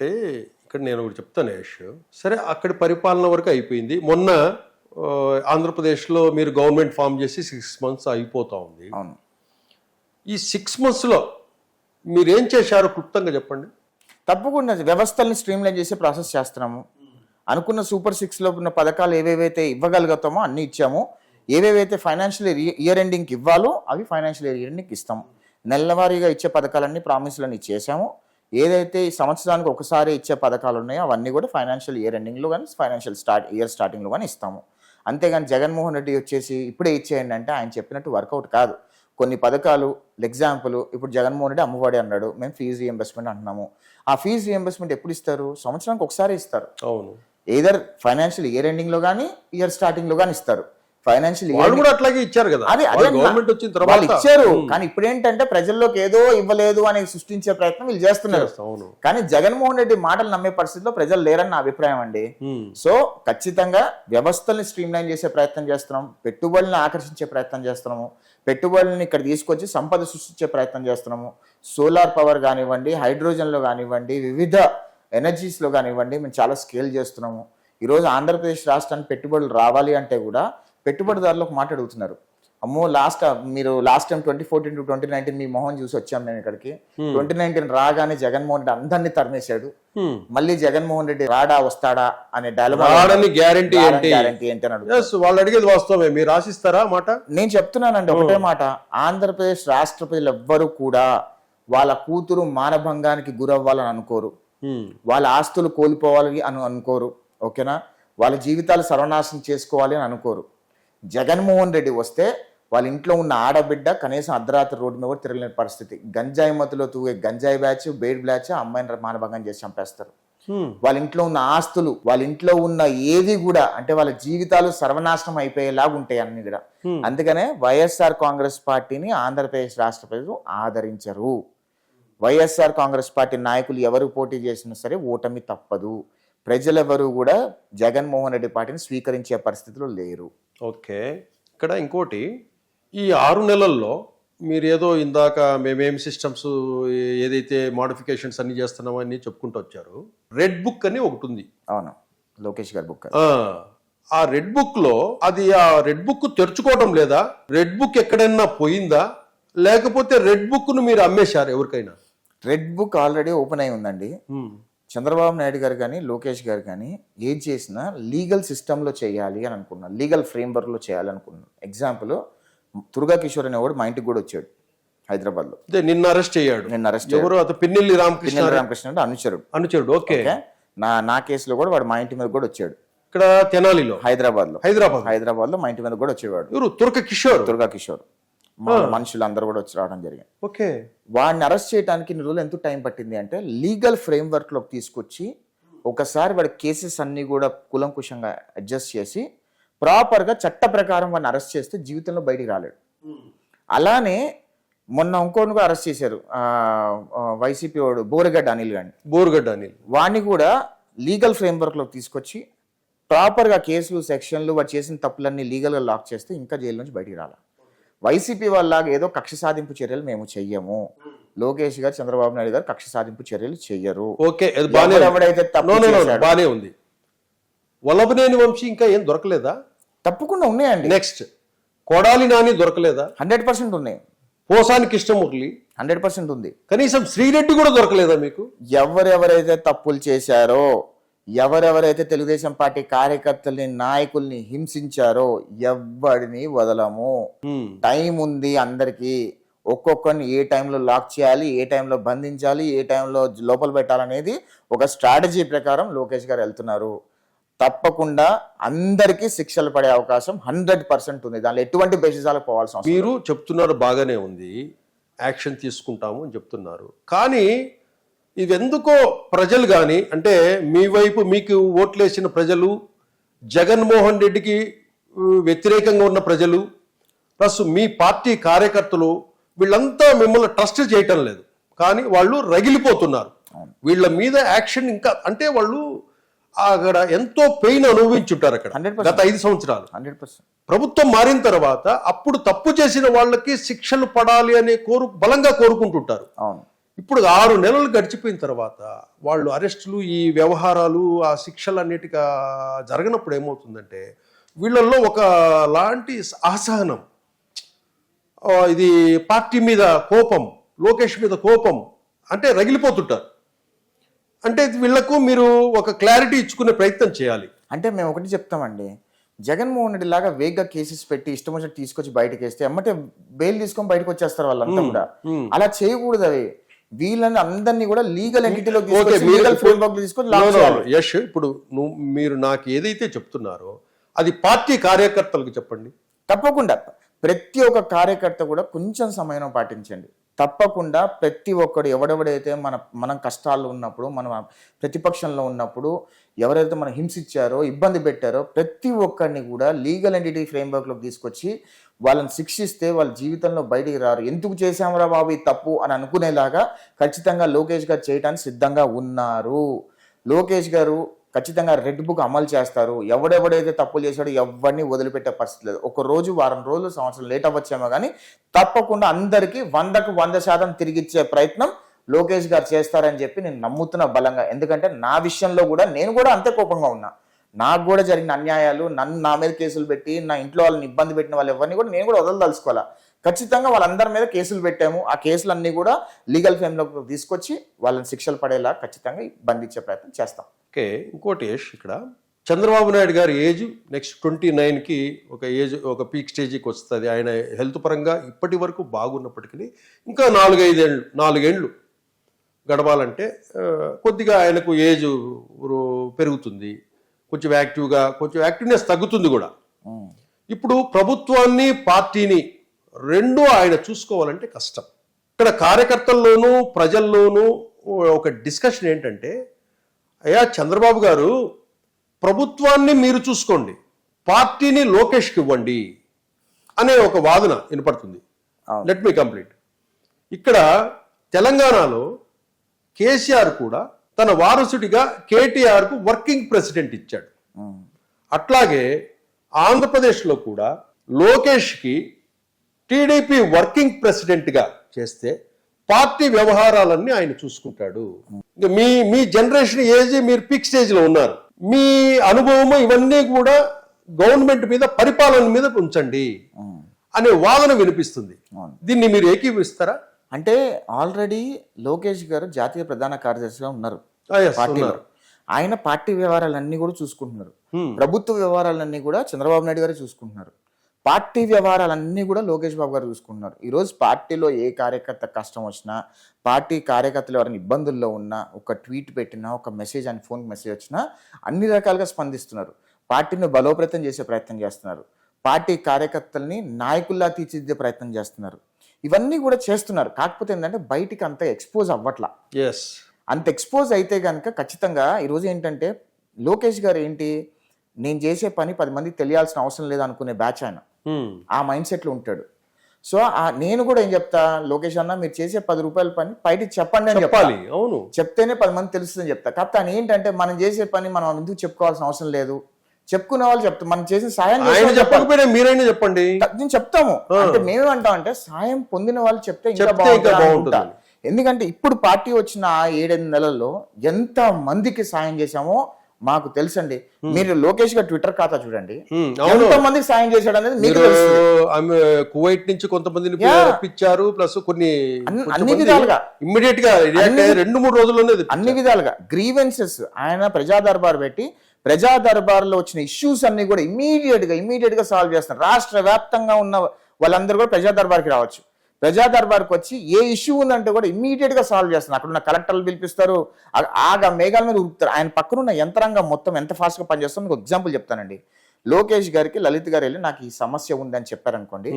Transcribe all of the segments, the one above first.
అంటే ఇక్కడ నేను ఒకటి చెప్తాను యశ్ సరే అక్కడి పరిపాలన వరకు అయిపోయింది. మొన్న ఆంధ్రప్రదేశ్లో మీరు గవర్నమెంట్ ఫామ్ చేసి సిక్స్ మంత్స్ అయిపోతా ఉంది. అవును. ఈ సిక్స్ మంత్స్లో మీరు ఏం చేశారో క్లుప్తంగా చెప్పండి. తప్పకుండా వ్యవస్థల్ని స్ట్రీమ్లైన్ చేసే ప్రాసెస్ చేస్తున్నాము. అనుకున్న సూపర్ సిక్స్లో ఉన్న పథకాలు ఏవేవైతే ఇవ్వగలుగుతామో అన్ని ఇచ్చాము. ఏవేవైతే ఫైనాన్షియల్ ఇయర్ ఎండింగ్కి ఇవ్వాలో అవి ఫైనాన్షియల్ ఇయర్ ఎండింగ్కి ఇస్తాము. నెలవారీగా ఇచ్చే పథకాలన్నీ ప్రామిస్లన్నీ చేశాము. ఏదైతే ఈ సంవత్సరానికి ఒకసారి ఇచ్చే పథకాలు ఉన్నాయో అవన్నీ కూడా ఫైనాన్షియల్ ఇయర్ ఎండింగ్లో కానీ ఫైనాన్షియల్ స్టార్ట్ ఇయర్ స్టార్టింగ్లో కానీ ఇస్తాము. అంతేగాని జగన్మోహన్ రెడ్డి వచ్చేసి ఇప్పుడే ఇచ్చేయండి అంటే ఆయన చెప్పినట్టు వర్కౌట్ కాదు. కొన్ని పథకాలు ఎగ్జాంపుల్ ఇప్పుడు జగన్మోహన్ రెడ్డి అమ్మఒడి అన్నాడు మేము ఫీజు రియంబర్స్మెంట్ అంటున్నాము. ఆ ఫీజు రియంబర్స్మెంట్ ఎప్పుడు ఇస్తారు? సంవత్సరానికి ఒకసారి ఇస్తారు. అవును. ఏదర్ ఫైనాన్షియల్ ఇయర్ ఎండింగ్లో కానీ ఇయర్ స్టార్టింగ్లో కానీ ఇస్తారు. ఫైనాన్షియల్ వాళ్ళు కూడా అట్లాగే ఇచ్చారు కదా. అదే అదే. గవర్నమెంట్ వచ్చిన తర్వాత ఇచ్చారు. కానీ ఇప్పుడు ఏంటంటే ప్రజల్లోకి ఏదో ఇవ్వలేదు అని సృష్టించే ప్రయత్నం వీళ్ళు చేస్తున్నారు. కానీ జగన్మోహన్ రెడ్డి మాటలు నమ్మే పరిస్థితిలో ప్రజలు లేరని నా అభిప్రాయం అండి. సో ఖచ్చితంగా వ్యవస్థల్ని స్ట్రీమ్లైన్ చేసే ప్రయత్నం చేస్తున్నాం. పెట్టుబడులను ఆకర్షించే ప్రయత్నం చేస్తున్నాము. పెట్టుబడులను ఇక్కడ తీసుకొచ్చి సంపద సృష్టించే ప్రయత్నం చేస్తున్నాము. సోలార్ పవర్ కానివ్వండి హైడ్రోజన్లో కానివ్వండి వివిధ ఎనర్జీస్లో కానివ్వండి మేము చాలా స్కేల్ చేస్తున్నాము. ఈరోజు ఆంధ్రప్రదేశ్ రాష్ట్రానికి పెట్టుబడులు రావాలి అంటే కూడా పెట్టుబడిదారులు ఒక మాట అడుగుతున్నారు. అమ్మో లాస్ట్ మీరు last time twenty fourteen to twenty nineteen మీ మొహం చూసి వచ్చాం మేము ఇక్కడికి. ట్వంటీ నైన్టీన్ రాగానే జగన్మోహన్ రెడ్డి అందరినీ తరిమేశాడు. మళ్ళీ జగన్మోహన్ రెడ్డి రాడా వస్తాడా అనే రాడని గ్యారంటీ ఏంటి? గ్యారంటీ ఏంటి వాళ్ళు అడిగేది వాస్తవమే. మీరు ఆశిస్తారా ఆ మాట? నేను చెప్తున్నానండి ఒకటే మాట. ఆంధ్రప్రదేశ్ రాష్ట్ర ప్రజలు ఎవ్వరు కూడా వాళ్ళ కూతురు మానభంగానికి గురవ్వాలని అనుకోరు. వాళ్ళ ఆస్తులు కోల్పోవాలి అని అనుకోరు. ఓకేనా? వాళ్ళ జీవితాలు సర్వనాశనం చేసుకోవాలి అని అనుకోరు. జగన్మోహన్ రెడ్డి వస్తే వాళ్ళ ఇంట్లో ఉన్న ఆడబిడ్డ కనీసం అర్ధరాత్రి రోడ్డు మీద కూడా తిరగలేని పరిస్థితి. గంజాయి మత్తులో తూగే గంజాయి బ్యాచ్ బేడ్ బ్యాచ్ అమ్మాయిని మానభంగం చేసి చంపేస్తారు. వాళ్ళ ఇంట్లో ఉన్న ఆస్తులు వాళ్ళ ఇంట్లో ఉన్న ఏది కూడా అంటే వాళ్ళ జీవితాలు సర్వనాశనం అయిపోయేలాగా ఉంటాయి అన్ని కూడా. అందుకనే వైఎస్ఆర్ కాంగ్రెస్ పార్టీని ఆంధ్రప్రదేశ్ రాష్ట్ర ప్రజలు ఆదరించరు. వైఎస్ఆర్ కాంగ్రెస్ పార్టీ నాయకులు ఎవరు పోటీ చేసినా సరే ఓటమి తప్పదు. ప్రజలెవరు కూడా జగన్మోహన్ రెడ్డి పార్టీని స్వీకరించే పరిస్థితిలో లేరు. ఓకే. ఇక్కడ ఇంకోటి ఈ ఆరు నెలల్లో మీరు ఏదో ఇందాక మేమేం సిస్టమ్స్ ఏదైతే మోడిఫికేషన్స్ అన్ని చేస్తున్నామని చెప్పుకుంటూ వచ్చారు రెడ్ బుక్ అని ఒకటి ఉంది. అవును. లోకేష్ గారి బుక్ ఆ, రెడ్ బుక్లో అది ఆ రెడ్ బుక్ తెరుచుకోవడం లేదా? రెడ్ బుక్ ఎక్కడైనా పోయిందా? లేకపోతే రెడ్ బుక్ను మీరు అమ్మేశారు ఎవరికైనా? రెడ్ బుక్ ఆల్రెడీ ఓపెన్ అయి ఉందండి. చంద్రబాబు నాయుడు గారు కానీ లోకేష్ గారు కానీ ఏం చేసినా లీగల్ సిస్టంలో చేయాలి అని అనుకున్నాను లీగల్ ఫ్రేమ్వర్క్లో చేయాలి అనుకున్నాను ఎగ్జాంపుల్ దుర్గా కిషోర్ అనేవాడు మా ఇంటికి కూడా వచ్చాడు హైదరాబాద్లో. నిన్న అరెస్ట్ అయ్యాడు నిన్న అరెస్ట్ ఎవరు? అతను పిన్నెల్లి రామకృష్ణ రామకృష్ణ అంటే అనుచరుడు. అనుచరుడు ఓకే. నా నా కేసులో కూడా వాడు మా ఇంటి మీద కూడా వచ్చాడు. ఇక్కడ తెనాలిలో? హైదరాబాద్లో హైదరాబాద్ హైదరాబాద్లో మా ఇంటి మీద కూడా వచ్చేవాడు. తుర్క కిషోర్ దుర్గా కిషోర్ మా మనుషులు అందరూ కూడా వచ్చి రావడం జరిగింది. ఓకే. వాడిని అరెస్ట్ చేయడానికి ఇన్ని రోజులు ఎంత టైం పట్టింది అంటే లీగల్ ఫ్రేమ్వర్క్లోకి తీసుకొచ్చి ఒకసారి వాడి కేసెస్ అన్ని కూడా కులంకుశంగా అడ్జస్ట్ చేసి ప్రాపర్గా చట్ట ప్రకారం వాడిని అరెస్ట్ చేస్తే జీవితంలో బయటికి రాలేడు. అలానే మొన్న ఇంకోని కూడా అరెస్ట్ చేశారు. వైసీపీ వాడు బోరగడ్డ అనిల్ గారిని. బోరుగడ్డ అనిల్. వాడిని కూడా లీగల్ ఫ్రేమ్వర్క్లోకి తీసుకొచ్చి ప్రాపర్గా కేసులు సెక్షన్లు వాడు చేసిన తప్పులన్నీ లీగల్గా లాక్ చేస్తే ఇంకా జైలు నుంచి బయటికి రాల. వైసీపీ వాళ్ళలాగా ఏదో కక్ష సాధింపు చర్యలు మేము చెయ్యము. లోకేష్ గారు చంద్రబాబు నాయుడు గారు కక్ష సాధింపు చర్యలు చెయ్యరు. ఓకే బానే ఉంది. వల్లభనేని వంశీ ఇంకా ఏం దొరకలేదా? తప్పకుండా ఉన్నాయండి. నెక్స్ట్ కొడాలి నాని దొరకలేదా? హండ్రెడ్ పర్సెంట్ ఉన్నాయి. పోసాని కృష్ణమురళి హండ్రెడ్ పర్సెంట్ ఉంది. కనీసం శ్రీరెడ్డి కూడా దొరకలేదా మీకు? ఎవరెవరైతే తప్పులు చేశారో ఎవరెవరైతే తెలుగుదేశం పార్టీ కార్యకర్తల్ని నాయకుల్ని హింసించారో ఎవ్వడిని వదలము. టైం ఉంది అందరికి. ఒక్కొక్కరిని ఏ టైంలో లాక్ చేయాలి ఏ టైంలో బంధించాలి ఏ టైంలో లోపల పెట్టాలనేది ఒక స్ట్రాటజీ ప్రకారం లోకేష్ గారు వెళ్తున్నారు. తప్పకుండా అందరికీ శిక్షలు పడే అవకాశం హండ్రెడ్ పర్సెంట్ ఉంది. దానిలో ఎటువంటి బేసిసాలకు పోవాల్సిన మీరు చెప్తున్నారు బాగానే ఉంది. యాక్షన్ తీసుకుంటాము అని చెప్తున్నారు. కానీ ఇది ఎందుకో ప్రజలు కానీ అంటే మీ వైపు మీకు ఓట్లేసిన ప్రజలు జగన్మోహన్ రెడ్డికి వ్యతిరేకంగా ఉన్న ప్రజలు ప్లస్ మీ పార్టీ కార్యకర్తలు వీళ్ళంతా మిమ్మల్ని ట్రస్ట్ చేయటం లేదు. కానీ వాళ్ళు రగిలిపోతున్నారు. వీళ్ళ మీద యాక్షన్ ఇంకా అంటే వాళ్ళు అక్కడ ఎంతో పెయిన్ అనుభవించుంటారు అక్కడ. 100%. గత ఐదు సంవత్సరాలు. ప్రభుత్వం మారిన తర్వాత అప్పుడు తప్పు చేసిన వాళ్ళకి శిక్షలు పడాలి అనే కోరు బలంగా కోరుకుంటుంటారు. అవును. ఇప్పుడు ఆరు నెలలు గడిచిపోయిన తర్వాత వాళ్ళు అరెస్టులు ఈ వ్యవహారాలు ఆ శిక్షలు అన్నిటిగా జరగనప్పుడు ఏమవుతుందంటే వీళ్ళల్లో ఒక లాంటి అసహనం ఇది పార్టీ మీద కోపం లోకేష్ మీద కోపం అంటే రగిలిపోతుంటారు. అంటే వీళ్ళకు మీరు ఒక క్లారిటీ ఇచ్చుకునే ప్రయత్నం చేయాలి. అంటే మేము ఒకటి చెప్తామండి. జగన్మోహన్ రెడ్డి లాగా వేగ్గా కేసెస్ పెట్టి ఇష్టం వచ్చినట్టు తీసుకొచ్చి బయటకు వేస్తే ఎమ్మటే బెయిల్ తీసుకొని బయటకు వచ్చేస్తారు వాళ్ళంతా కూడా. అలా చేయకూడదు అవి. వీళ్ళని అందరినీ కూడా లీగల్ ఎంటిటీలో ఓకే మీరు లీగల్ ఫ్రేమ్వర్క్ తీసుకొని. యష్ ఇప్పుడు నువ్వు మీరు నాకు ఏదైతే చెప్తున్నారో అది పార్టీ కార్యకర్తలకు చెప్పండి. తప్పకుండా. ప్రతి ఒక్క కార్యకర్త కూడా కొంచెం సమయం పాటించండి. తప్పకుండా ప్రతి ఒక్కడు ఎవడెవడైతే మన మనం కష్టాల్లో ఉన్నప్పుడు మనం ప్రతిపక్షంలో ఉన్నప్పుడు ఎవరైతే మనం హింసించారో ఇబ్బంది పెట్టారో ప్రతి ఒక్కరిని కూడా లీగల్ ఎంటిటీ ఫ్రేమ్వర్క్లోకి తీసుకొచ్చి వాళ్ళని శిక్షిస్తే వాళ్ళ జీవితంలో బయటికి రారు. ఎందుకు చేశామరా బాబు ఈ తప్పు అని అనుకునేలాగా ఖచ్చితంగా లోకేష్ గారు చేయడానికి సిద్ధంగా ఉన్నారు. లోకేష్ గారు ఖచ్చితంగా రెడ్ బుక్ అమలు చేస్తారు. ఎవడెవడైతే తప్పులు చేశాడో ఎవరిని వదిలిపెట్టే పరిస్థితి లేదు. ఒక రోజు వారం రోజులు సంవత్సరం లేట్ అవ్వచ్చేమో కానీ తప్పకుండా అందరికీ వందకు వంద శాతం తిరిగిచ్చే ప్రయత్నం లోకేష్ గారు చేస్తారని చెప్పి నేను నమ్ముతున్న బలంగా. ఎందుకంటే నా విషయంలో కూడా నేను కూడా అంతే కోపంగా ఉన్నా. నాకు కూడా జరిగిన అన్యాయాలు నన్ను నా మీద కేసులు పెట్టి నా ఇంట్లో వాళ్ళని ఇబ్బంది పెట్టిన వాళ్ళు ఎవరిని కూడా నేను కూడా వదలదలుచుకోవాలా ఖచ్చితంగా వాళ్ళందరి మీద కేసులు పెట్టాము. ఆ కేసులన్నీ కూడా లీగల్ ఫేమ్లోకి తీసుకొచ్చి వాళ్ళని శిక్షలు పడేలా ఖచ్చితంగా బంధించే ప్రయత్నం చేస్తాం. ఓకే ఇంకోటి యష్ ఇక్కడ. చంద్రబాబు నాయుడు గారి ఏజ్ నెక్స్ట్ ట్వంటీ నైన్కి ఒక ఏజ్ ఒక పీక్ స్టేజ్కి వస్తుంది. ఆయన హెల్త్ పరంగా ఇప్పటి వరకు బాగున్నప్పటికీ ఇంకా నాలుగైదేళ్ళు నాలుగేళ్ళు గడవాలంటే కొద్దిగా ఆయనకు ఏజ్ పెరుగుతుంది. కొంచెం యాక్టివ్గా కొంచెం యాక్టివ్నెస్ తగ్గుతుంది కూడా. ఇప్పుడు ప్రభుత్వాన్ని పార్టీని రెండు ఆయన చూసుకోవాలంటే కష్టం. ఇక్కడ కార్యకర్తల్లోనూ ప్రజల్లోనూ ఒక డిస్కషన్ ఏంటంటే అయ్యా చంద్రబాబు గారు ప్రభుత్వాన్ని మీరు చూసుకోండి. పార్టీని లోకేష్కి ఇవ్వండి అనే ఒక వాదన వినపడుతుంది. లెట్ మీ కంప్లీట్ ఇక్కడ తెలంగాణలో కేసీఆర్ కూడా తన వారసుడిగా కేటీఆర్కు వర్కింగ్ ప్రెసిడెంట్ ఇచ్చాడు. అట్లాగే ఆంధ్రప్రదేశ్లో కూడా లోకేష్కి టీడీపీ వర్కింగ్ ప్రెసిడెంట్గా చేస్తే పార్టీ వ్యవహారాలన్నీ ఆయన చూసుకుంటాడు మీ మీ జనరేషన్ ఏజ్ మీరు పిక్ స్టేజ్లో ఉన్నారు మీ అనుభవము ఇవన్నీ కూడా గవర్నమెంట్ మీద పరిపాలన మీద ఉంచండి. అనే వాదన వినిపిస్తుంది. దీన్ని మీరు ఏకీవిస్తారా అంటే ఆల్రెడీ లోకేష్ గారు జాతీయ ప్రధాన కార్యదర్శిగా ఉన్నారు Ah, పార్టీలో. ఆయన పార్టీ వ్యవహారాలన్నీ కూడా చూసుకుంటున్నారు. Hmm. ప్రభుత్వ వ్యవహారాలన్నీ కూడా చంద్రబాబు నాయుడు గారు చూసుకుంటున్నారు. పార్టీ వ్యవహారాలన్నీ కూడా లోకేష్ బాబు గారు చూసుకుంటున్నారు. ఈరోజు పార్టీలో ఏ కార్యకర్త కష్టం వచ్చినా పార్టీ కార్యకర్తలు ఎవరైనా ఇబ్బందుల్లో ఉన్నా ఒక ట్వీట్ పెట్టినా ఒక మెసేజ్ అని ఫోన్ మెసేజ్ వచ్చినా అన్ని రకాలుగా స్పందిస్తున్నారు. పార్టీని బలోపేతం చేసే ప్రయత్నం చేస్తున్నారు. పార్టీ కార్యకర్తల్ని నాయకుల్లా తీర్చిదిద్దే ప్రయత్నం చేస్తున్నారు. ఇవన్నీ కూడా చేస్తున్నారు. కాకపోతే ఏంటంటే బయటికి అంత ఎక్స్పోజ్ అవ్వట్లా. ఎస్ అంత ఎక్స్పోజ్ అయితే కనుక ఖచ్చితంగా ఈరోజు ఏంటంటే లోకేష్ గారు ఏంటి నేను చేసే పని పది మందికి తెలియాల్సిన అవసరం లేదు అనుకునే బ్యాచ్ ఆయన. ఆ మైండ్ సెట్లో ఉంటాడు. సో ఆ నేను కూడా ఏం చెప్తా లోకేష్ అన్న మీరు చేసే పది రూపాయల పని బయటికి చెప్పండి అని చెప్పాలి. అవును. చెప్తేనే పది మంది తెలుస్తుందని చెప్తా. కాకపోతే ఆయన ఏంటంటే మనం చేసే పని మనం ఎందుకు చెప్పుకోవాల్సిన అవసరం లేదు. చెప్పుకునే వాళ్ళు చెప్తాం మనం చేసిన సాయం ఆయన. చెప్పకపోయినా మీరైనా చెప్పండి. నేను చెప్తాము. అంటే మేమేమంటాం అంటే సాయం పొందిన వాళ్ళు చెప్తే ఇంకా బాగుంటుంది. ఎందుకంటే ఇప్పుడు పార్టీ వచ్చిన ఏడెనిమిది నెలల్లో ఎంత మందికి సాయం చేశామో మాకు తెలుసండి. మీరు లోకేష్ గారు ట్విట్టర్ ఖాతా చూడండి. మందికి సాయం చేశాడు అనేది మీకు కువైట్ నుంచి కొంతమందిని. రప్పించారు ప్లస్ కొన్ని అన్ని- విధాలుగా. ఇమ్మీడియట్గా రెండు మూడు రోజుల్లోనే తెప్పించారు. అన్ని విధాలుగా. గ్రీవెన్సెస్ ఆయన ప్రజా దర్బార్ పెట్టి ప్రజా దర్బార్లో వచ్చిన ఇష్యూస్ అన్ని కూడా ఇమీడియట్గా ఇమీడియట్గా సాల్వ్ చేస్తున్నారు. రాష్ట్ర వ్యాప్తంగా ఉన్న వాళ్ళందరూ కూడా ప్రజా దర్బార్కి రావచ్చు. ప్రజా దర్బార్కి వచ్చి ఏ ఇష్యూ ఉందంటే కూడా ఇమీడియట్గా సాల్వ్ చేస్తున్నారు. అక్కడ ఉన్న కలెక్టర్లు పిలిపిస్తారు ఆగా మేఘాల మీద ఉరుకుతారు ఆయన పక్కన ఉన్న యంత్రాంగం మొత్తం ఎంత ఫాస్ట్గా పనిచేస్తుందో మీకు ఎగ్జాంపుల్ చెప్తానండి. లోకేష్ గారికి లలిత్ గారు వెళ్ళి నాకు ఈ సమస్య ఉందని చెప్పారనుకోండి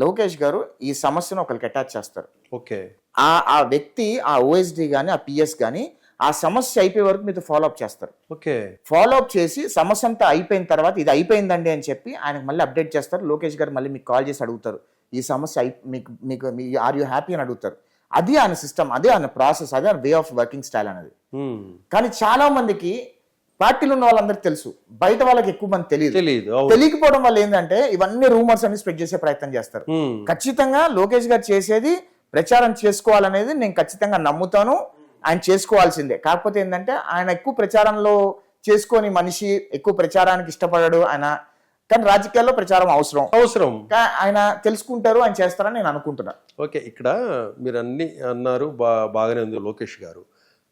లోకేష్ గారు ఈ సమస్యను ఒకరికి అటాచ్ చేస్తారు. ఓకే. ఆ ఆ వ్యక్తి ఆ ఓఎస్డి కానీ ఆ పిఎస్ కానీ ఆ సమస్య అయిపోయే వరకు మీతో ఫాలో అప్ చేస్తారు. ఓకే. ఫాలో అప్ చేసి సమస్య అంతా అయిపోయిన తర్వాత ఇది అయిపోయిందండి అని చెప్పి ఆయనకు మళ్ళీ అప్డేట్ చేస్తారు. లోకేష్ గారు మళ్ళీ మీకు కాల్ చేసి అడుగుతారు. ఈ సమస్య మీకు మీకు మీ ఆర్ యూ హ్యాపీ అని అడుగుతారు. అది ఆయన సిస్టమ్ అదే ఆయన ప్రాసెస్ అదే ఆయన వే ఆఫ్ వర్కింగ్ స్టైల్ అనేది. కానీ చాలా మందికి పార్టీలో ఉన్న వాళ్ళందరికీ తెలుసు. బయట వాళ్ళకి ఎక్కువ మంది తెలియదు. తెలియకపోవడం వల్ల ఏంటంటే ఇవన్నీ రూమర్స్ అన్ని స్ప్రెడ్ చేసే ప్రయత్నం చేస్తారు. ఖచ్చితంగా లోకేష్ గారు చేసేది ప్రచారం చేసుకోవాలనేది నేను ఖచ్చితంగా నమ్ముతాను. ఆయన చేసుకోవాల్సిందే. కాకపోతే ఏంటంటే ఆయన ఎక్కువ ప్రచారంలో చేసుకొని మనిషి ఎక్కువ ప్రచారానికి ఇష్టపడాడు ఆయన. కానీ రాజకీయాల్లో ప్రచారం అవసరం. అవసరం. ఆయన తెలుసుకుంటారు ఆయన చేస్తారని నేను అనుకుంటున్నా. ఓకే ఇక్కడ మీరు అన్ని అన్నారు బా బాగానే ఉంది లోకేష్ గారు.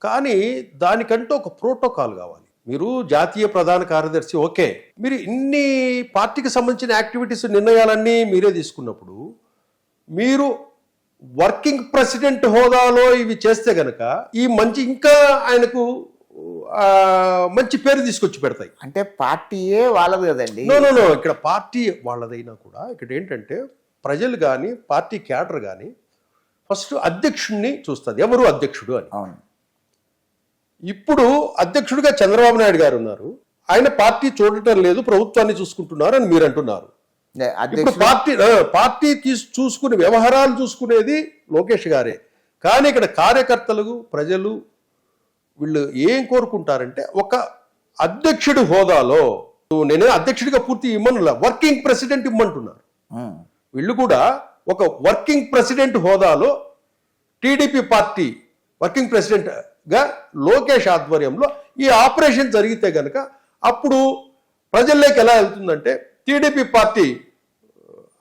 కానీ దానికంటూ ఒక ప్రోటోకాల్ కావాలి. మీరు జాతీయ ప్రధాన కార్యదర్శి ఓకే. మీరు ఇన్ని పార్టీకి సంబంధించిన యాక్టివిటీస్ నిర్ణయాలన్నీ మీరే తీసుకున్నప్పుడు మీరు వర్కింగ్ ప్రెసిడెంట్ హోదాలో ఇవి చేస్తే గనక ఈ మంచి ఇంకా ఆయనకు ఆ, మంచి పేరు తీసుకొచ్చి పెడతాయి. అంటే పార్టీయే వాళ్ళది కదండి. నో నో నో ఇక్కడ పార్టీ వాళ్ళదైనా కూడా ఇక్కడ ఏంటంటే ప్రజలు కానీ పార్టీ క్యాడర్ కానీ ఫస్ట్ అధ్యక్షుడిని చూస్తుంది. ఎవరు అధ్యక్షుడు అని? అవును. ఇప్పుడు అధ్యక్షుడిగా చంద్రబాబు నాయుడు గారు ఉన్నారు. ఆయన పార్టీ చూడటం లేదు ప్రభుత్వాన్ని చూసుకుంటున్నారు అని మీరు అంటున్నారు. ఇప్పుడు పార్టీ పార్టీ తీసు చూసుకునే వ్యవహారాలు చూసుకునేది లోకేష్ గారే కానీ ఇక్కడ కార్యకర్తలు ప్రజలు వీళ్ళు ఏం కోరుకుంటారంటే ఒక అధ్యక్షుడి హోదాలో నేనే అధ్యక్షుడిగా పూర్తి ఇమ్మనులా వర్కింగ్ ప్రెసిడెంట్ ఇమ్మంటున్నారు. వీళ్ళు కూడా ఒక వర్కింగ్ ప్రెసిడెంట్ హోదాలో టీడీపీ పార్టీ వర్కింగ్ ప్రెసిడెంట్గా లోకేష్ ఆధ్వర్యంలో ఈ ఆపరేషన్ జరిగితే గనక అప్పుడు ప్రజల్లోకి ఎలా వెళ్తుందంటే టీడీపీ పార్టీ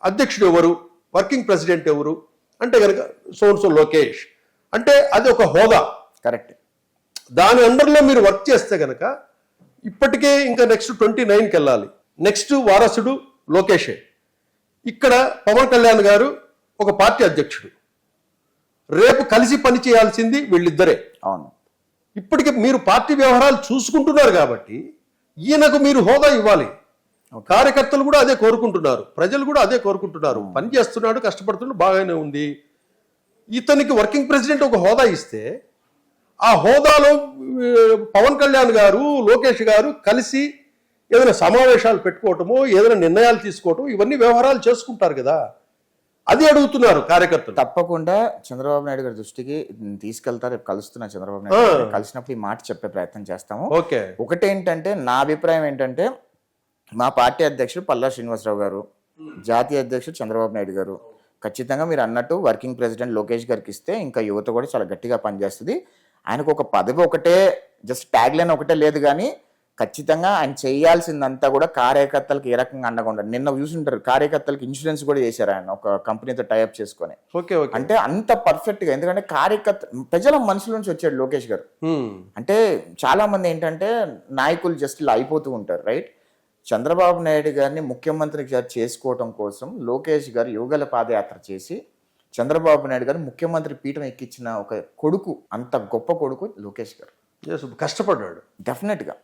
అధ్యక్షుడు ఎవరు? వర్కింగ్ ప్రెసిడెంట్ ఎవరు? అంటే కనుక సోన్సో లోకేష్. అంటే అది ఒక హోదా. కరెక్ట్. దాని అండర్లో మీరు వర్క్ చేస్తే గనక ఇప్పటికే ఇంకా నెక్స్ట్ ట్వంటీ నైన్కి వెళ్ళాలి. నెక్స్ట్ వారసుడు లోకేషే. ఇక్కడ పవన్ కళ్యాణ్ గారు ఒక పార్టీ అధ్యక్షుడు. రేపు కలిసి పని చేయాల్సింది వీళ్ళిద్దరే. అవును. ఇప్పటికే మీరు పార్టీ వ్యవహారాలు చూసుకుంటున్నారు కాబట్టి ఈయనకు మీరు హోదా ఇవ్వాలి. కార్యకర్తలు కూడా అదే కోరుకుంటున్నారు. ప్రజలు కూడా అదే కోరుకుంటున్నారు. పని చేస్తున్నాడు కష్టపడుతున్నాడు బాగానే ఉంది. ఇతనికి వర్కింగ్ ప్రెసిడెంట్ ఒక హోదా ఇస్తే ఆ హోదాలో పవన్ కళ్యాణ్ గారు లోకేష్ గారు కలిసి ఏదైనా సమావేశాలు పెట్టుకోవటమో ఏదైనా నిర్ణయాలు తీసుకోవటం ఇవన్నీ వ్యవహారాలు చేసుకుంటారు కదా. అది అడుగుతున్నారు కార్యకర్తలు. తప్పకుండా చంద్రబాబు నాయుడు గారి దృష్టికి తీసుకెళ్తారు రేపు కలుస్తున్నా చంద్రబాబు నాయుడు. కలిసినప్పుడు ఈ మాట చెప్పే ప్రయత్నం చేస్తాము. ఓకే. ఒకటేంటంటే నా అభిప్రాయం ఏంటంటే మా పార్టీ అధ్యక్షుడు పల్లా శ్రీనివాసరావు గారు జాతీయ అధ్యక్షుడు చంద్రబాబు నాయుడు గారు. ఖచ్చితంగా మీరు అన్నట్టు వర్కింగ్ ప్రెసిడెంట్ లోకేష్ గారికి ఇస్తే ఇంకా యువత కూడా చాలా గట్టిగా పనిచేస్తుంది. ఆయనకు ఒక పదవి ఒకటే జస్ట్ ట్యాగ్ లైన్ ఒకటే లేదు కానీ ఖచ్చితంగా ఆయన చేయాల్సిందంతా కూడా కార్యకర్తలకు ఏ రకంగా అండగా నిన్న చూసుంటారు కార్యకర్తలకు ఇన్సూరెన్స్ కూడా చేశారు ఆయన ఒక కంపెనీతో టైఅప్ చేసుకొని. Okay okay. అంటే అంత పర్ఫెక్ట్గా ఎందుకంటే కార్యకర్త ప్రజల మనసుల నుంచి వచ్చాడు లోకేష్ గారు. అంటే చాలా మంది ఏంటంటే నాయకులు జస్ట్ ఇలా అయిపోతూ ఉంటారు రైట్ చంద్రబాబు నాయుడు గారిని ముఖ్యమంత్రి గారు చేసుకోవటం కోసం లోకేష్ గారు యువగల పాదయాత్ర చేసి చంద్రబాబు నాయుడు గారు ముఖ్యమంత్రి పీఠం ఎక్కించిన ఒక కొడుకు అంత గొప్ప కొడుకు లోకేష్ గారు. కష్టపడ్డాడు. డెఫినెట్గా.